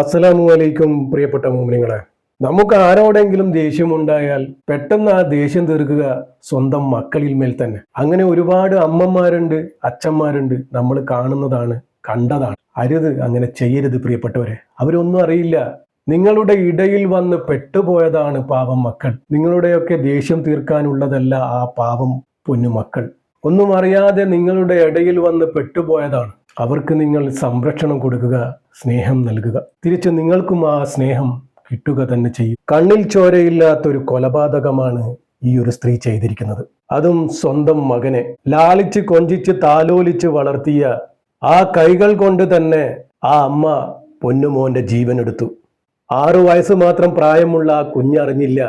അസ്സലാമു അലൈക്കും പ്രിയപ്പെട്ട മോമിനിങ്ങളെ നമുക്ക് ആരോടെങ്കിലും ദേഷ്യമുണ്ടായാൽ പെട്ടെന്ന് ആ ദേഷ്യം തീർക്കുക സ്വന്തം മക്കളിൽ മേൽ തന്നെ. അങ്ങനെ ഒരുപാട് അമ്മമാരുണ്ട് അച്ഛന്മാരുണ്ട് നമ്മൾ കാണുന്നതാണ് കണ്ടതാണ്. അരുത് അങ്ങനെ ചെയ്യരുത് പ്രിയപ്പെട്ടവരെ. അവരൊന്നും അറിയില്ല. നിങ്ങളുടെ ഇടയിൽ വന്ന് പെട്ടുപോയതാണ് പാവം മക്കൾ. നിങ്ങളുടെയൊക്കെ ദേഷ്യം തീർക്കാനുള്ളതല്ല ആ പാവം പൊന്നു മക്കൾ. ഒന്നും അറിയാതെ നിങ്ങളുടെ ഇടയിൽ വന്ന് പെട്ടുപോയതാണ്. അവർക്ക് നിങ്ങൾ സംരക്ഷണം കൊടുക്കുക സ്നേഹം നൽകുക. തിരിച്ച് നിങ്ങൾക്കും ആ സ്നേഹം കിട്ടുക തന്നെ ചെയ്യും. കണ്ണിൽ ചോരയില്ലാത്തൊരു കൊലപാതകമാണ് ഈ ഒരു സ്ത്രീ ചെയ്തിരിക്കുന്നത്. അതും സ്വന്തം മകനെ ലാളിച്ച് കൊഞ്ചിച്ച് താലോലിച്ച് വളർത്തിയ ആ കൈകൾ കൊണ്ട് തന്നെ ആ അമ്മ പൊന്നുമോന്റെ ജീവൻ എടുത്തു ആറു വയസ്സ് മാത്രം പ്രായമുള്ള ആ കുഞ്ഞറിഞ്ഞില്ല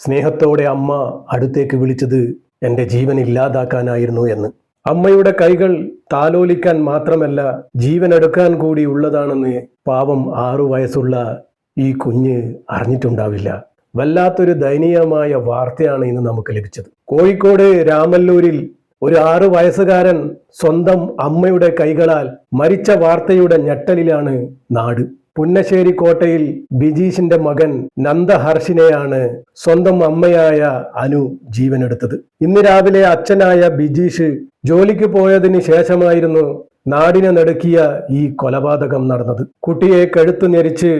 സ്നേഹത്തോടെ അമ്മ അടുത്തേക്ക് വിളിച്ചത് എന്റെ ജീവൻ ഇല്ലാതാക്കാനായിരുന്നു എന്ന്. അമ്മയുടെ കൈകൾ താലോലിക്കാൻ മാത്രമല്ല ജീവനെടുക്കാൻ കൂടി ഉള്ളതാണെന്ന് പാവം ആറു വയസ്സുള്ള ഈ കുഞ്ഞ് അറിഞ്ഞിട്ടുണ്ടാവില്ല. വല്ലാത്തൊരു ദയനീയമായ വാർത്തയാണ് ഇന്ന് നമുക്ക് ലഭിച്ചത്. കോഴിക്കോട് രാമല്ലൂരിൽ ഒരു ആറു വയസ്സുകാരൻ സ്വന്തം അമ്മയുടെ കൈകളാൽ മരിച്ച വാർത്തയുടെ ഞെട്ടലിലാണ് നാട്. പുന്നശ്ശേരി കോട്ടയിൽ ബിജീഷിന്റെ മകൻ നന്ദഹർഷിനെയാണ് സ്വന്തം അമ്മയായ അനു ജീവനെടുത്തത്. ഇന്ന് രാവിലെ അച്ഛനായ ബിജീഷ് ജോലിക്ക് പോയതിന് ശേഷമായിരുന്നു നാടിനെ നടുക്കിയ ഈ കൊലപാതകം നടന്നത്. കുട്ടിയെ കഴുത്തു ഞെരിച്ച്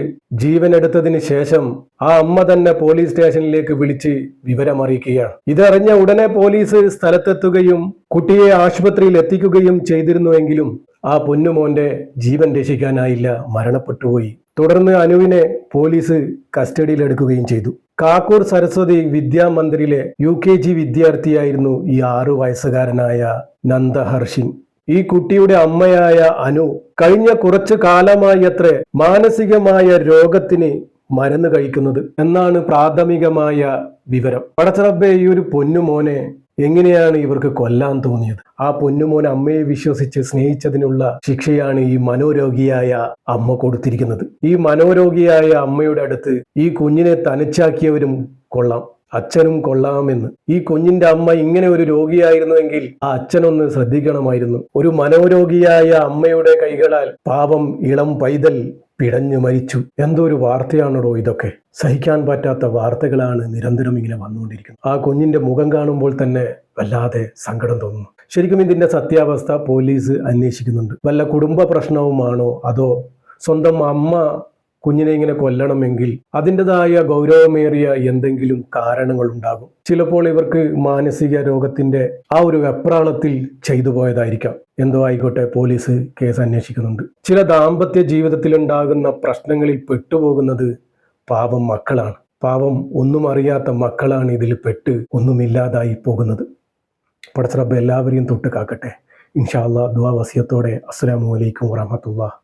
ജീവനെടുത്തതിന് ശേഷം ആ അമ്മ തന്നെ പോലീസ് സ്റ്റേഷനിലേക്ക് വിളിച്ച് വിവരമറിയിക്കുകയാണ്. ഇതറിഞ്ഞ ഉടനെ പോലീസ് സ്ഥലത്തെത്തുകയും കുട്ടിയെ ആശുപത്രിയിൽ എത്തിക്കുകയും ചെയ്തിരുന്നുവെങ്കിലും ആ പൊന്നുമോന്റെ ജീവൻ രക്ഷിക്കാനായില്ല മരണപ്പെട്ടുപോയി. തുടർന്ന് അനുവിനെ പോലീസ് കസ്റ്റഡിയിലെടുക്കുകയും ചെയ്തു. കാക്കൂർ സരസ്വതി വിദ്യാമന്ദിറിലെ യു കെ ജി വിദ്യാർത്ഥിയായിരുന്നു ഈ ആറു വയസ്സുകാരനായ നന്ദഹർഷിൻ. ഈ കുട്ടിയുടെ അമ്മയായ അനു കഴിഞ്ഞ കുറച്ചു കാലമായി അത്ര മാനസികമായ രോഗത്തിന് മരുന്ന് കഴിക്കുന്നത് എന്നാണ് പ്രാഥമികമായ വിവരം. പടച്ചറബ് ഈ ഒരു പൊന്നുമോനെ എങ്ങനെയാണ് ഇവർക്ക് കൊല്ലാൻ തോന്നിയത്? ആ പൊന്നുമോൻ അമ്മയെ വിശ്വസിച്ച് സ്നേഹിച്ചതിനുള്ള ശിക്ഷയാണ് ഈ മനോരോഗിയായ അമ്മ കൊടുത്തിരിക്കുന്നത്. ഈ മനോരോഗിയായ അമ്മയുടെ അടുത്ത് ഈ കുഞ്ഞിനെ തനിച്ചാക്കിയവരും കൊള്ളാം. അച്ഛനും കൊള്ളാമെന്ന്. ഈ കുഞ്ഞിന്റെ അമ്മ ഇങ്ങനെ ഒരു രോഗിയായിരുന്നുവെങ്കിൽ ആ അച്ഛനൊന്ന് ശ്രദ്ധിക്കണമായിരുന്നു. ഒരു മനോരോഗിയായ അമ്മയുടെ കൈകളാൽ പാപം ഇളം പൈതൽ പിടഞ്ഞു മരിച്ചു. എന്തൊരു വാർത്തയാണോ ഇതൊക്കെ. സഹിക്കാൻ പറ്റാത്ത വാർത്തകളാണ് നിരന്തരം ഇങ്ങനെ വന്നുകൊണ്ടിരിക്കുന്നത്. ആ കുഞ്ഞിന്റെ മുഖം കാണുമ്പോൾ തന്നെ വല്ലാതെ സങ്കടം തോന്നുന്നു. ശരിക്കും ഇതിന്റെ സത്യാവസ്ഥ പോലീസ് അന്വേഷിക്കുന്നുണ്ട്. വല്ല കുടുംബ പ്രശ്നവുമാണോ? അതോ സ്വന്തം അമ്മ കുഞ്ഞിനെ ഇങ്ങനെ കൊല്ലണമെങ്കിൽ അതിന്റെതായ ഗൗരവമേറിയ എന്തെങ്കിലും കാരണങ്ങൾ ഉണ്ടാകും. ചിലപ്പോൾ ഇവർക്ക് മാനസിക രോഗത്തിന്റെ ആ ഒരു വെപ്രാളത്തിൽ ചെയ്തു പോയതായിരിക്കാം. എന്തോ ആയിക്കോട്ടെ പോലീസ് കേസ് അന്വേഷിക്കുന്നുണ്ട്. ചില ദാമ്പത്യ ജീവിതത്തിൽ ഉണ്ടാകുന്ന പ്രശ്നങ്ങളിൽ പെട്ടുപോകുന്നത് പാവം മക്കളാണ്. പാവം ഒന്നും അറിയാത്ത മക്കളാണ് ഇതിൽ പെട്ട് ഒന്നുമില്ലാതായി പോകുന്നത്. പടച്ചറബ് എല്ലാവരെയും തൊട്ട് കാക്കട്ടെ. ഇൻഷാ ദുവാ വസിയത്തോടെ. അസ്സലാമു അലൈക്കും വറഹമത്തുള്ള